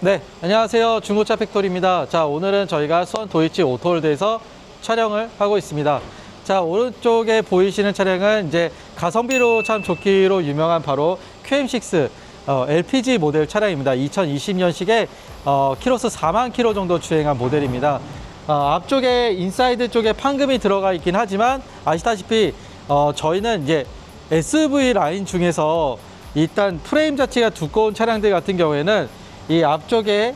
네, 안녕하세요. 중고차 팩토리입니다. 자, 오늘은 저희가 수원 도이치 오토홀드에서 촬영을 하고 있습니다. 자, 오른쪽에 보이시는 차량은 이제 가성비로 참 좋기로 유명한 바로 QM6 어, LPG 모델 차량입니다. 2020년식에 어, 키로수 4만 킬로 정도 주행한 모델입니다. 어, 앞쪽에 인사이드 쪽에 판금이 들어가 있긴 하지만 아시다시피 어, 저희는 이제 SUV 라인 중에서 일단 프레임 자체가 두꺼운 차량들 같은 경우에는 이 앞쪽에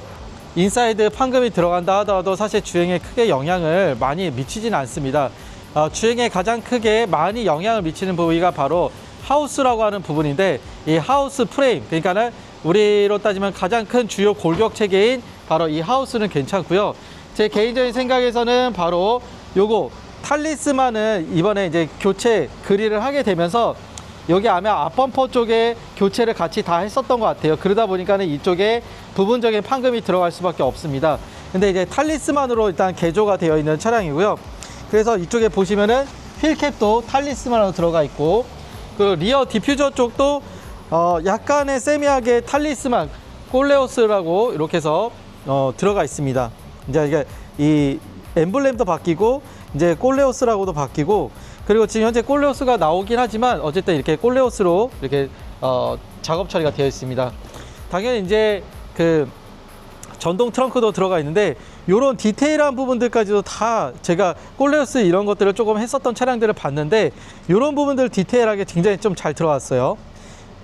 인사이드 판금이 들어간다 하더라도 사실 주행에 크게 영향을 많이 미치지는 않습니다. 어, 주행에 가장 크게 많이 영향을 미치는 부위가 바로 하우스라고 하는 부분인데 이 하우스 프레임 그러니까는 우리로 따지면 가장 큰 주요 골격 체계인 바로 이 하우스는 괜찮고요. 제 개인적인 생각에서는 바로 요거 탈리스만은 이번에 이제 교체 그릴을 하게 되면서 여기 아마 앞범퍼 쪽에 교체를 같이 다 했었던 것 같아요. 그러다 보니까는 이쪽에 부분적인 판금이 들어갈 수밖에 없습니다. 근데 이제 탈리스만으로 일단 개조가 되어 있는 차량이고요. 그래서 이쪽에 보시면은 휠캡도 탈리스만으로 들어가 있고 그 리어 디퓨저 쪽도 어 약간의 세미하게 탈리스만 꼴레오스라고 이렇게 해서 어 들어가 있습니다. 이제 이게 이 엠블렘도 바뀌고 이제 꼴레오스라고도 바뀌고 그리고 지금 현재 꼴레오스가 나오긴 하지만 어쨌든 이렇게 꼴레오스로 이렇게 어 작업 처리가 되어 있습니다. 당연히 이제 그 전동 트렁크도 들어가 있는데 이런 디테일한 부분들까지도 다 제가 꼴레오스 이런 것들을 조금 했었던 차량들을 봤는데 이런 부분들 디테일하게 굉장히 좀 잘 들어왔어요.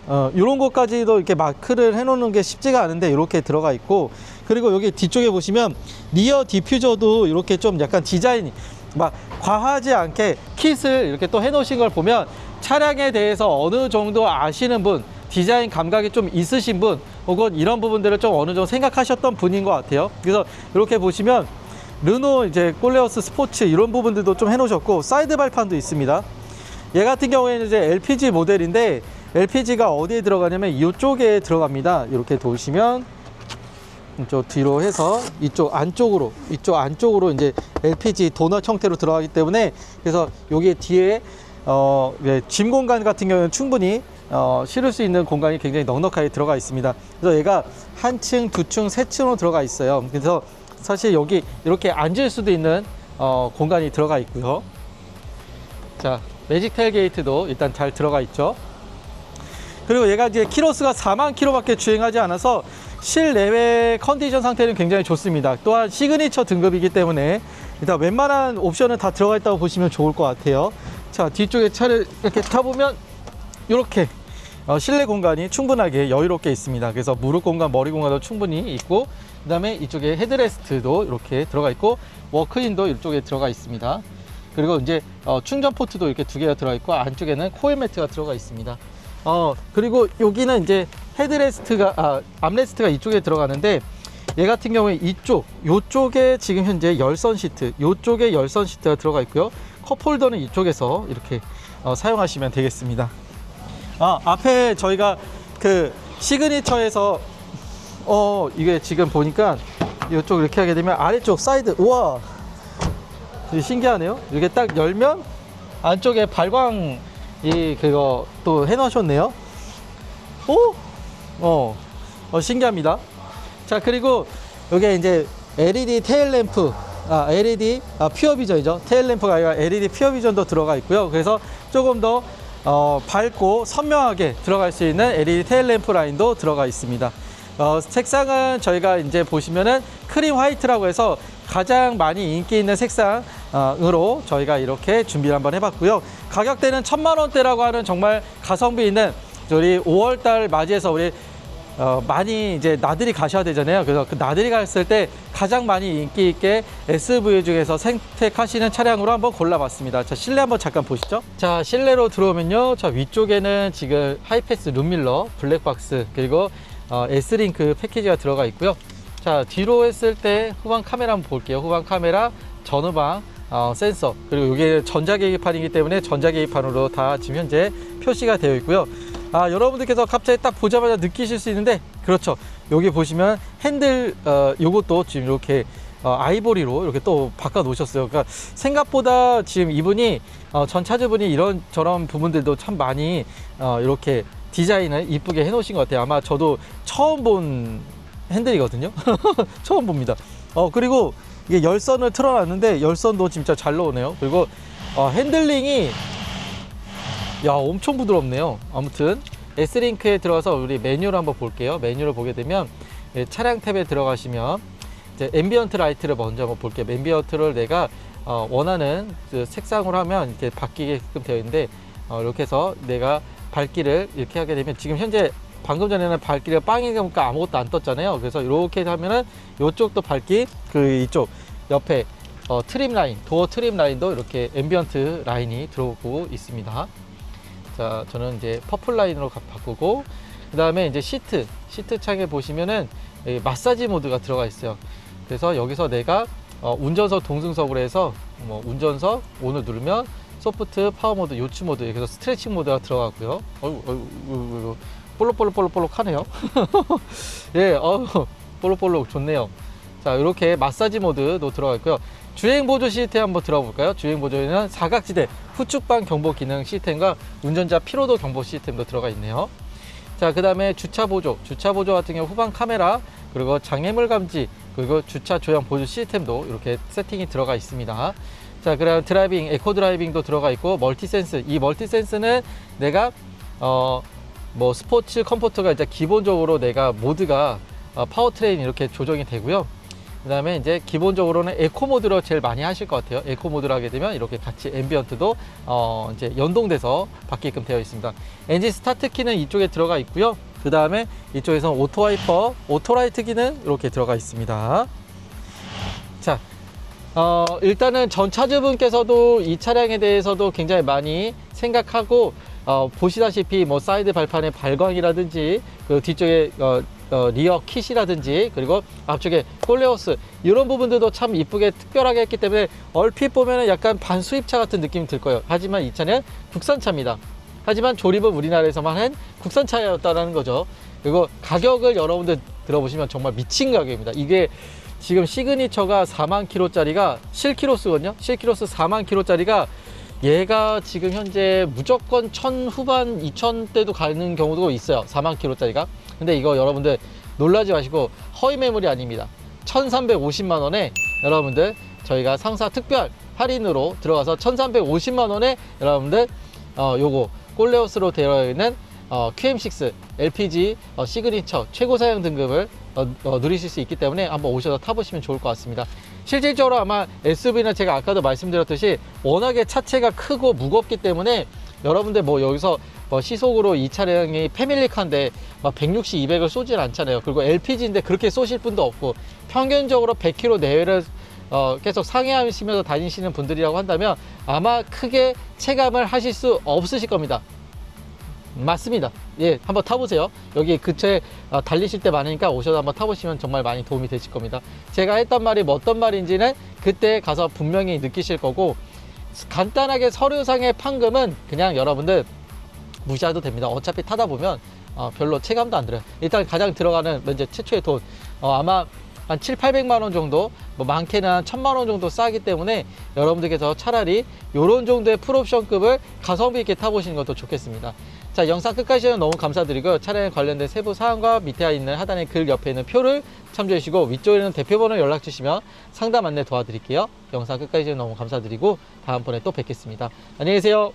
어, 이런 것까지도 이렇게 마크를 해놓는 게 쉽지가 않은데 이렇게 들어가 있고 그리고 여기 뒤쪽에 보시면 리어 디퓨저도 이렇게 좀 약간 디자인이 막 과하지 않게 킷을 이렇게 또 해놓으신 걸 보면 차량에 대해서 어느 정도 아시는 분 디자인 감각이 좀 있으신 분 혹은 이런 부분들을 좀 어느 정도 생각하셨던 분인 것 같아요 그래서 이렇게 보시면 르노 이제 꼴레오스 스포츠 이런 부분들도 좀 해놓으셨고 사이드 발판도 있습니다 얘 같은 경우에는 이제 LPG 모델인데 LPG가 어디에 들어가냐면 이쪽에 들어갑니다. 이렇게 도시면 이쪽 뒤로 해서 이쪽 안쪽으로 이쪽 안쪽으로 이제 LPG 도넛 형태로 들어가기 때문에 그래서 여기 뒤에 어, 예, 짐 공간 같은 경우는 충분히 어, 실을 수 있는 공간이 굉장히 넉넉하게 들어가 있습니다. 그래서 얘가 한 층, 두 층, 세 층으로 들어가 있어요. 그래서 사실 여기 이렇게 앉을 수도 있는 어, 공간이 들어가 있고요. 자, 매직 텔 게이트도 일단 잘 들어가 있죠. 그리고 얘가 이제 키로수가 4만 킬로밖에 주행하지 않아서 실내외 컨디션 상태는 굉장히 좋습니다. 또한 시그니처 등급이기 때문에 일단 웬만한 옵션은 다 들어가 있다고 보시면 좋을 것 같아요. 자, 뒤쪽에 차를 이렇게 타보면 이렇게 어, 실내 공간이 충분하게 여유롭게 있습니다. 그래서 무릎 공간, 머리 공간도 충분히 있고 그 다음에 이쪽에 헤드레스트도 이렇게 들어가 있고 워크인도 이쪽에 들어가 있습니다. 그리고 이제 어, 충전 포트도 이렇게 두 개가 들어가 있고 안쪽에는 코일 매트가 들어가 있습니다. 어 그리고 여기는 이제 헤드레스트가 아 암레스트가 이쪽에 들어가는데 얘 같은 경우에 이쪽 요쪽에 지금 현재 열선 시트 요쪽에 열선 시트가 들어가 있고요. 컵홀더는 이쪽에서 이렇게 어, 사용하시면 되겠습니다. 아 앞에 저희가 그 시그니처에서 어 이게 지금 보니까 이쪽 이렇게 하게 되면 아래쪽 사이드 우와! 신기하네요. 이게 딱 열면 안쪽에 발광 이 그거 또 해놓으셨네요. 오, 어, 어 신기합니다. 자 그리고 여기 이제 LED 테일 램프, 아 LED 아 퓨어 비전이죠. 테일 램프가 아니라 LED 퓨어 비전도 들어가 있고요. 그래서 조금 더 어, 밝고 선명하게 들어갈 수 있는 LED 테일 램프 라인도 들어가 있습니다. 어, 색상은 저희가 이제 보시면은 크림 화이트라고 해서 가장 많이 인기 있는 색상으로 저희가 이렇게 준비를 한번 해봤고요. 가격대는 천만 원대라고 하는 정말 가성비 있는 우리 5월달 맞이해서 우리 어, 많이 이제 나들이 가셔야 되잖아요. 그래서 그 나들이 갔을 때 가장 많이 인기 있게 SUV 중에서 선택하시는 차량으로 한번 골라봤습니다. 자, 실내 한번 잠깐 보시죠. 자, 실내로 들어오면요. 자, 위쪽에는 지금 하이패스 룸밀러, 블랙박스, 그리고 어, S링크 패키지가 들어가 있고요. 자, 뒤로 했을 때 후방 카메라 한번 볼게요. 후방 카메라, 전후방 어, 센서, 그리고 이게 전자계기판이기 때문에 전자계기판으로 다 지금 현재 표시가 되어 있고요. 아, 여러분들께서 갑자기 딱 보자마자 느끼실 수 있는데, 그렇죠. 여기 보시면 핸들, 어, 요것도 지금 이렇게 어, 아이보리로 이렇게 또 바꿔 놓으셨어요. 그러니까 생각보다 지금 이분이 어, 전 차주분이 이런 저런 부분들도 참 많이 어, 이렇게 디자인을 이쁘게 해 놓으신 것 같아요. 아마 저도 처음 본 핸들이거든요. 처음 봅니다. 어, 그리고 이게 열선을 틀어놨는데 열선도 진짜 잘 나오네요. 그리고 어, 핸들링이 야 엄청 부드럽네요. 아무튼 S링크에 들어가서 우리 메뉴를 한번 볼게요. 메뉴를 보게 되면 예, 차량 탭에 들어가시면 이제 앰비언트 라이트를 먼저 한번 볼게요. 앰비언트를 내가 어, 원하는 그 색상으로 하면 이렇게 바뀌게끔 되어 있는데 어, 이렇게 해서 내가 밝기를 이렇게 하게 되면 지금 현재 방금 전에는 밝기가 빵이니까 아무것도 안 떴잖아요. 그래서 이렇게 하면은 이쪽도 밝기 그 이쪽 옆에 어, 트림 라인 도어 트림 라인도 이렇게 앰비언트 라인이 들어오고 있습니다. 자, 저는 이제 퍼플 라인으로 가- 바꾸고 그 다음에 이제 시트 시트 창에 보시면은 이 마사지 모드가 들어가 있어요. 그래서 여기서 내가 어, 운전석 동승석으로 해서 뭐 운전석 오늘 누르면 소프트 파워 모드 요추 모드 여기서 스트레칭 모드가 들어가고요. 어유 어유 볼록볼록볼록볼록 하네요. 예, 어 볼록볼록 좋네요. 자, 이렇게 마사지 모드도 들어가 있고요. 주행 보조 시스템 한번 들어볼까요? 주행 보조에는 사각지대 후측방 경보 기능 시스템과 운전자 피로도 경보 시스템도 들어가 있네요. 자, 그 다음에 주차 보조. 주차 보조 같은 경우 후방 카메라, 그리고 장애물 감지, 그리고 주차 조형 보조 시스템도 이렇게 세팅이 들어가 있습니다. 자, 그다음 드라이빙, 에코 드라이빙도 들어가 있고, 멀티센스. 이 멀티센스는 내가, 어, 뭐 스포츠 컴포트가 이제 기본적으로 내가 모드가 어, 파워트레인 이렇게 조정이 되고요. 그 다음에 이제 기본적으로는 에코 모드로 제일 많이 하실 것 같아요. 에코 모드로 하게 되면 이렇게 같이 앰비언트도 어 이제 연동돼서 받게끔 되어 있습니다. 엔진 스타트 키는 이쪽에 들어가 있고요. 그 다음에 이쪽에서 오토 와이퍼, 오토 라이트 기는 이렇게 들어가 있습니다. 자, 어, 일단은 전 차주분께서도 이 차량에 대해서도 굉장히 많이 생각하고 어, 보시다시피 뭐 사이드 발판의 발광이라든지 그 뒤쪽에 어, 어, 리어 킷이라든지 그리고 앞쪽에 폴레오스 이런 부분들도 참 이쁘게 특별하게 했기 때문에 얼핏 보면 은 약간 반수입차 같은 느낌이 들 거예요. 하지만 이 차는 국산차입니다. 하지만 조립은 우리나라에서만 한 국산차였다는 거죠. 그리고 가격을 여러분들 들어보시면 정말 미친 가격입니다. 이게 지금 시그니처가 4만 킬로짜리가 실키로스거든요. 실키로스 4만 킬로짜리가 얘가 지금 현재 무조건 천 후반 2천대도 가는 경우도 있어요. 4만 킬로짜리가. 근데 이거 여러분들 놀라지 마시고 허위 매물이 아닙니다. 1,350만 원에 여러분들 저희가 상사 특별 할인으로 들어가서 1,350만 원에 여러분들 어 요거 꼴레오스로 되어 있는 어, QM6 LPG 어, 시그니처 최고 사양 등급을 어, 어, 누리실 수 있기 때문에 한번 오셔서 타보시면 좋을 것 같습니다. 실질적으로 아마 SUV는 제가 아까도 말씀드렸듯이 워낙에 차체가 크고 무겁기 때문에 여러분들 뭐 여기서 뭐 시속으로 이 차량이 패밀리카인데 막 160, 200을 쏘질 않잖아요. 그리고 LPG인데 그렇게 쏘실 분도 없고 평균적으로 100km 내외를 어, 계속 상해하시면서 다니시는 분들이라고 한다면 아마 크게 체감을 하실 수 없으실 겁니다. 맞습니다. 예, 한번 타보세요. 여기 근처에 어, 달리실 때 많으니까 오셔서 한번 타보시면 정말 많이 도움이 되실 겁니다. 제가 했던 말이 뭐 어떤 말인지는 그때 가서 분명히 느끼실 거고 간단하게 서류상의 판금은 그냥 여러분들 무시해도 됩니다. 어차피 타다 보면 어, 별로 체감도 안 들어요. 일단 가장 들어가는 이제 최초의 돈 어, 아마 한 7, 800만 원 정도, 뭐 많게는 한 1000만 원 정도 싸기 때문에 여러분들께서 차라리 이런 정도의 풀옵션급을 가성비 있게 타보시는 것도 좋겠습니다. 자, 영상 끝까지 시청 너무 감사드리고요. 차량에 관련된 세부 사항과 밑에 있는 하단의 글 옆에 있는 표를 참조해 주시고 위쪽에 는 대표번호 연락 주시면 상담 안내 도와드릴게요. 영상 끝까지 시청 너무 감사드리고 다음번에 또 뵙겠습니다. 안녕히 계세요.